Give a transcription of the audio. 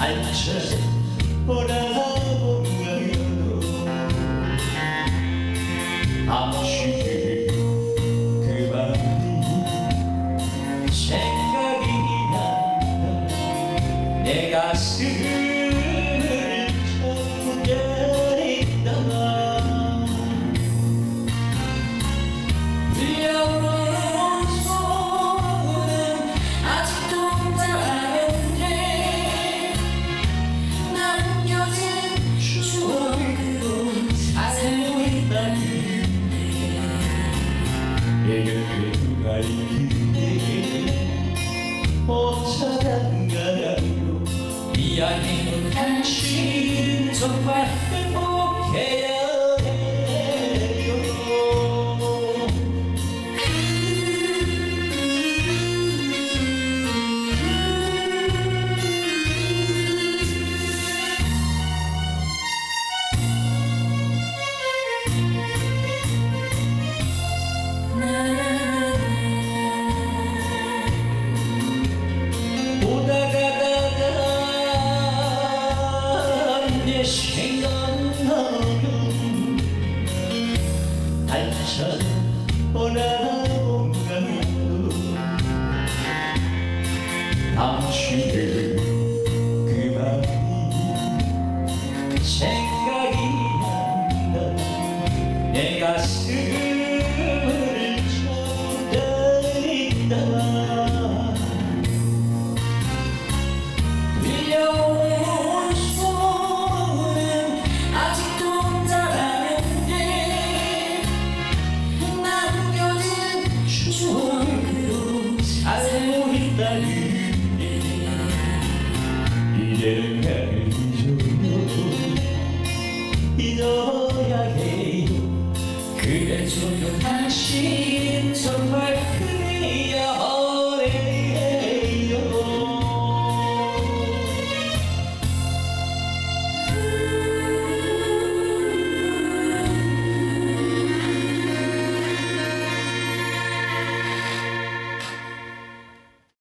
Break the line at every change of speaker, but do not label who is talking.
Almışız burada buluyorum Ama şükür kıvandım Sen garina ne gazetim Yeah. 날 그대 쫓아간가요 미안해요 당신 정말 생각나면 한참 떠나본가요 당신의 그 말이 생각이 난다. 내 가슴을 쳐다린다 이제는 나를 잊어요 잊어야 해요. 그래줘요 당신 정말